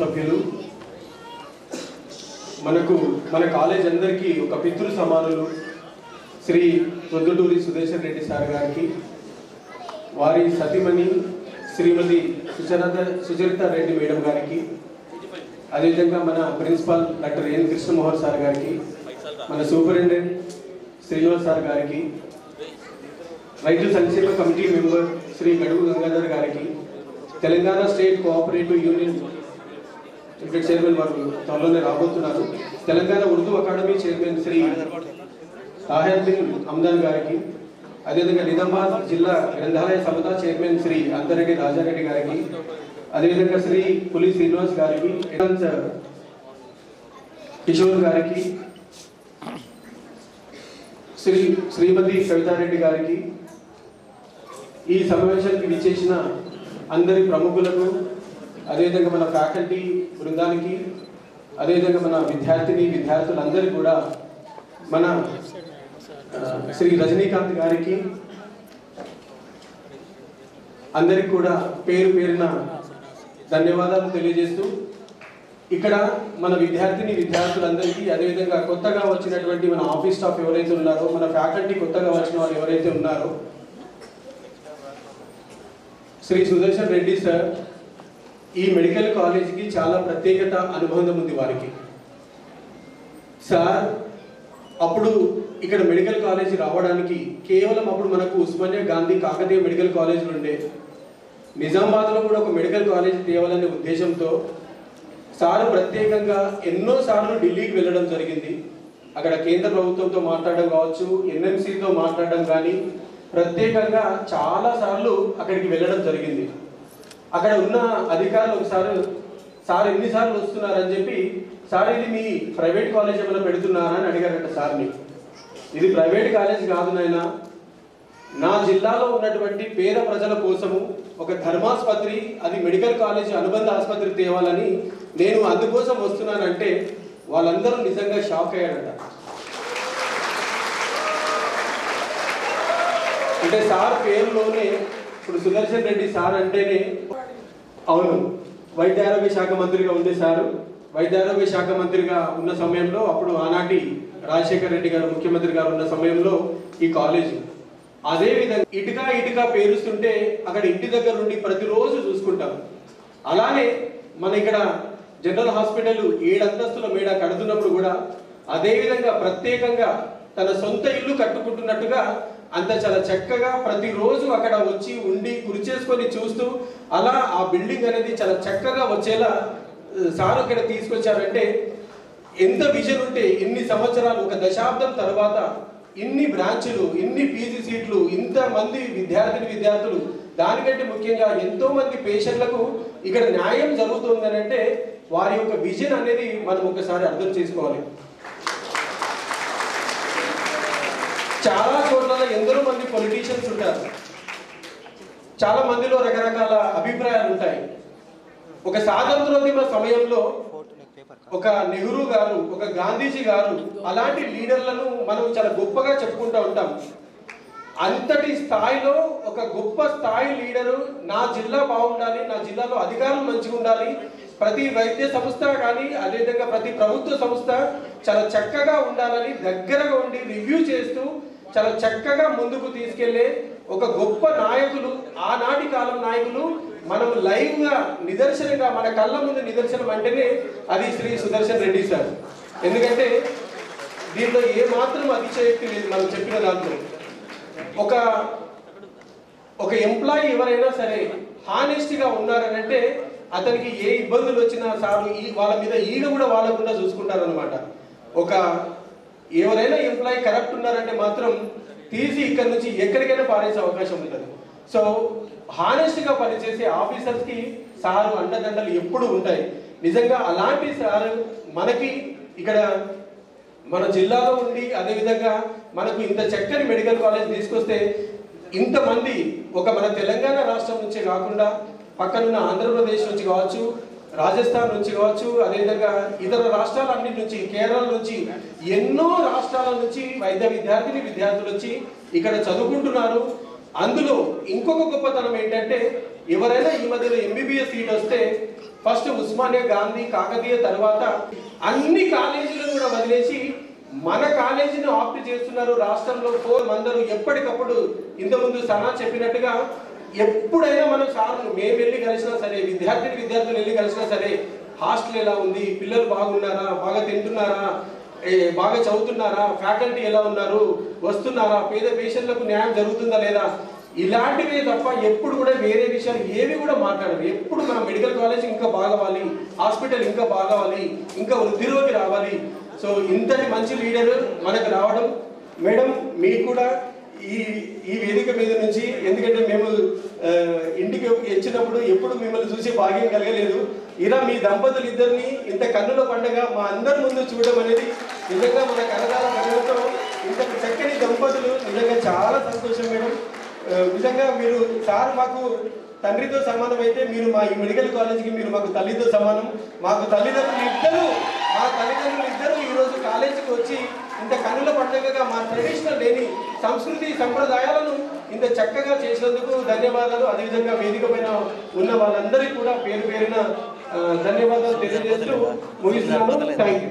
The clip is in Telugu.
సభ్యులు. మనకు మన కాలేజ్ అందరికీ ఒక పితృ సమానులు శ్రీ ప్రొద్దుటూరి సుదేశర్ రెడ్డి సార్ గారికి వారి సతీమణి శ్రీమతి సుచరిత సుచరిత రెడ్డి మేడం గారికి అదేవిధంగా మన principal doctor N Krishnamohan sir గారికి మన సూపరింటెండెంట్ శ్రీనివాస్ సార్ గారికి రైతు సంక్షేమ కమిటీ మెంబర్ శ్రీ గడుగు గంగాధర్ గారికి తెలంగాణ స్టేట్ కోఆపరేటివ్ యూనియన్ ఇక్కడ చైర్మన్ వారు త్వరలోనే రాబోతున్నారు. తెలంగాణ ఉర్దూ అకాడమీ చైర్మన్ శ్రీ తాహిర్దీన్ అమ్దాన్ గారికి అదేవిధంగా నిజామాబాద్ జిల్లా గ్రంథాలయ సంస్థ చైర్మన్ శ్రీ అంతరెడ్డి రాజారెడ్డి గారికి అదేవిధంగా శ్రీ పులి శ్రీనివాస్ గారికి కిషోర్ గారికి శ్రీ శ్రీమతి కవితారెడ్డి గారికి ఈ సమావేశానికి విచ్చేసిన అందరి ప్రముఖులకు అదేవిధంగా మన ఫ్యాకల్టీ బృందానికి అదేవిధంగా మన విద్యార్థిని విద్యార్థులందరికీ కూడా మన శ్రీ రజనీకాంత్ గారికి అందరికి కూడా పేరు పేరున ధన్యవాదాలు తెలియజేస్తూ ఇక్కడ మన విద్యార్థిని విద్యార్థులందరికీ అదేవిధంగా కొత్తగా వచ్చినటువంటి మన ఆఫీస్ స్టాఫ్ ఎవరైతే ఉన్నారో మన ఫ్యాకల్టీ కొత్తగా వచ్చిన వాళ్ళు ఎవరైతే ఉన్నారో శ్రీ సుదర్శన్ రెడ్డి సార్ ఈ మెడికల్ కాలేజీకి చాలా ప్రత్యేకత అనుబంధం ఉంది వారికి. సార్ అప్పుడు ఇక్కడ మెడికల్ కాలేజీ రావడానికి కేవలం అప్పుడు మనకు ఉస్మానియా గాంధీ కాకతీయ మెడికల్ కాలేజీలు ఉండే. నిజామాబాద్లో కూడా ఒక మెడికల్ కాలేజీ తేవాలనే ఉద్దేశంతో సార్ ప్రత్యేకంగా ఎన్నో సార్లు ఢిల్లీకి వెళ్ళడం జరిగింది. అక్కడ కేంద్ర ప్రభుత్వంతో మాట్లాడడం కావచ్చు ఎన్ఎంసీతో మాట్లాడడం కానీ ప్రత్యేకంగా చాలా సార్లు అక్కడికి వెళ్ళడం జరిగింది. అక్కడ ఉన్న అధికారులు ఒకసారి సార్ ఎన్నిసార్లు వస్తున్నారని చెప్పి సార్ ఇది మీ ప్రైవేట్ కాలేజ్ ఏమైనా పెడుతున్నారా? అని అడిగారట సార్ని ఇది ప్రైవేట్ కాలేజ్ కాదు నాయన. నా జిల్లాలో ఉన్నటువంటి పేద ప్రజల కోసము ఒక ధర్మాసుపత్రి అది మెడికల్ కాలేజ్ అనుబంధ ఆసుపత్రి తేవాలని నేను అందుకోసం వస్తున్నానంటే వాళ్ళందరూ నిజంగా షాక్ అయ్యారట. అంటే సార్ పేరులోనే ఇప్పుడు సుదర్శన్ రెడ్డి సార్ అంటేనే అవును వైద్య ఆరోగ్య శాఖ మంత్రిగా ఉండే సారు. వైద్య ఆరోగ్య శాఖ మంత్రిగా ఉన్న సమయంలో అప్పుడు ఆనాటి రాజశేఖర్ రెడ్డి గారు ముఖ్యమంత్రి గారు ఉన్న సమయంలో ఈ కాలేజ్. అదే విధంగా ఇటుక ఇటుక పేరుస్తుంటే అక్కడ ఇంటి దగ్గర నుండి ప్రతిరోజు చూసుకుంటాం. అలానే మన ఇక్కడ జనరల్ హాస్పిటల్ ఏడు అంతస్తుల మేడ కడుతున్నప్పుడు కూడా అదే విధంగా ప్రత్యేకంగా తన సొంత ఇల్లు కట్టుకుంటున్నట్టుగా అంత చాలా చక్కగా ప్రతిరోజు అక్కడ వచ్చి ఉండి గురి చేసుకొని చూస్తూ అలా ఆ బిల్డింగ్ అనేది చాలా చక్కగా వచ్చేలా సార్ ఇక్కడ తీసుకొచ్చారంటే ఎంత విజన్ ఉంటే ఇన్ని సంవత్సరాలు ఒక దశాబ్దం తర్వాత ఇన్ని బ్రాంచ్లు ఇన్ని పీజీ సీట్లు ఇంత మంది విద్యార్థిని విద్యార్థులు దానికంటే ముఖ్యంగా ఎంతో మంది పేషెంట్లకు ఇక్కడ న్యాయం జరుగుతుంది అంటే వారి యొక్క విజన్ అనేది మనం ఒకసారి అర్థం చేసుకోవాలి. చాలా చోట్ల ఎందరో మంది పొలిటీషియన్స్ ఉంటారు. చాలా మందిలో రకరకాల అభిప్రాయాలు ఉంటాయి. ఒక స్వాతంత్రోద్యమ సమయంలో ఒక నెహ్రూ గారు ఒక గాంధీజీ గారు అలాంటి లీడర్లను మనం చాలా గొప్పగా చెప్పుకుంటూ ఉంటాం. అంతటి స్థాయిలో ఒక గొప్ప స్థాయి లీడరు నా జిల్లా బాగుండాలి నా జిల్లాలో అధికారులు మంచిగా ఉండాలి. ప్రతి వైద్య సంస్థ కానీ అదేవిధంగా ప్రతి ప్రభుత్వ సంస్థ చాలా చక్కగా ఉండాలని దగ్గరగా ఉండి రివ్యూ చేస్తూ చాలా చక్కగా ముందుకు తీసుకెళ్ళే ఒక గొప్ప నాయకులు ఆనాటి కాలం నాయకులు మనం లైవ్గా నిదర్శనంగా మన కళ్ళ ముందు నిదర్శనం అంటేనే అది శ్రీ సుదర్శన్ రెడ్డి సార్. ఎందుకంటే దీంట్లో ఏ మాత్రం అతిశయక్తి లేదు మనం చెప్పిన దాంట్లో. ఒక ఒక ఎంప్లాయీ ఎవరైనా సరే హానెస్ట్గా ఉన్నారనంటే అతనికి ఏ ఇబ్బందులు వచ్చినా సార్ ఈ వాళ్ళ మీద ఈగ కూడా వాళ్ళకుండా చూసుకుంటారనమాట ఒక ఎవరైనా ఎంప్లాయీ కరెక్ట్ ఉన్నారంటే మాత్రం తీసి ఇక్కడ నుంచి ఎక్కడికైనా పారేసే అవకాశం ఉంటుంది. సో హానెస్ట్గా పనిచేసే ఆఫీసర్స్కి సహాలు అండదండలు ఎప్పుడు ఉంటాయి. నిజంగా అలాంటి సహాలు మనకి ఇక్కడ మన జిల్లాలో ఉండి అదేవిధంగా మనకు ఇంత చక్కని మెడికల్ కాలేజ్ తీసుకొస్తే ఇంతమంది ఒక మన తెలంగాణ రాష్ట్రం నుంచే కాకుండా పక్కనున్న ఆంధ్రప్రదేశ్ నుంచి కావచ్చు రాజస్థాన్ నుంచి కావచ్చు అదేవిధంగా ఇతర రాష్ట్రాలన్నిటి నుంచి కేరళ నుంచి ఎన్నో రాష్ట్రాల నుంచి వైద్య విద్యార్థిని విద్యార్థులు వచ్చి ఇక్కడ చదువుకుంటున్నారు. అందులో ఇంకొక గొప్పతనం ఏంటంటే ఎవరైనా ఈ మధ్యలో ఎంబీబీఎస్ సీట్ వస్తే ఫస్ట్ ఉస్మానియా గాంధీ కాకతీయ తర్వాత అన్ని కాలేజీలను కూడా వదిలేసి మన కాలేజీని ఆప్ట్ చేస్తున్నారు రాష్ట్రంలో ఫోర్ అందరూ ఎప్పటికప్పుడు. ఇంతకుముందు సనా చెప్పినట్టుగా ఎప్పుడైనా మనం సార్లు మేము వెళ్ళి కలిసినా సరే విద్యార్థిని విద్యార్థులు వెళ్ళి కలిసినా సరే హాస్టల్ ఎలా ఉంది? పిల్లలు బాగున్నారా? బాగా తింటున్నారా? బాగా చదువుతున్నారా? ఫ్యాకల్టీ ఎలా ఉన్నారు? వస్తున్నారా? పేద పేషెంట్లకు న్యాయం జరుగుతుందా లేదా? ఇలాంటివే తప్ప ఎప్పుడు కూడా వేరే విషయాలు ఏవి కూడా మాట్లాడరు. ఎప్పుడు మన మెడికల్ కాలేజ్ ఇంకా బాగవాలి హాస్పిటల్ ఇంకా బాగవాలి ఇంకా వృద్ధిలోకి రావాలి. సో ఇంతటి మంచి లీడర్ మనకు రావడం మేడం మీకు కూడా ఈ ఈ వేదిక మీద నుంచి ఎందుకంటే మేము ఇంటికి వచ్చినప్పుడు ఎప్పుడు మిమ్మల్ని చూసి భాగ్యం కలగలేదు. ఇలా మీ దంపతులు ఇద్దరిని ఇంత కన్నుల పండగ మా అందరి ముందు చూడడం అనేది నిజంగా మన కన్నదాల పండుగతో ఇంత చక్కని దంపతులు నిజంగా చాలా సంతోషం మేడం. నిజంగా మీరు సార్ మాకు తండ్రితో సమానం అయితే మీరు మా ఈ మెడికల్ కాలేజీకి మీరు మాకు తల్లితో సమానం. మాకు తల్లిదండ్రులు ఇద్దరు మా తల్లిదండ్రులు ఇద్దరు ఈరోజు కాలేజీకి వచ్చి ఇంత కనుల పండుగగా మా ట్రెడిషనల్ లేని సంస్కృతి సంప్రదాయాలను ఇంత చక్కగా చేసినందుకు ధన్యవాదాలు. అదేవిధంగా వేదిక పైన ఉన్న వాళ్ళందరికీ కూడా పేరు పేరున ఆ, ధన్యవాదాలు తెలియజేస్తూ ముగిస్తున్నాము. Thank you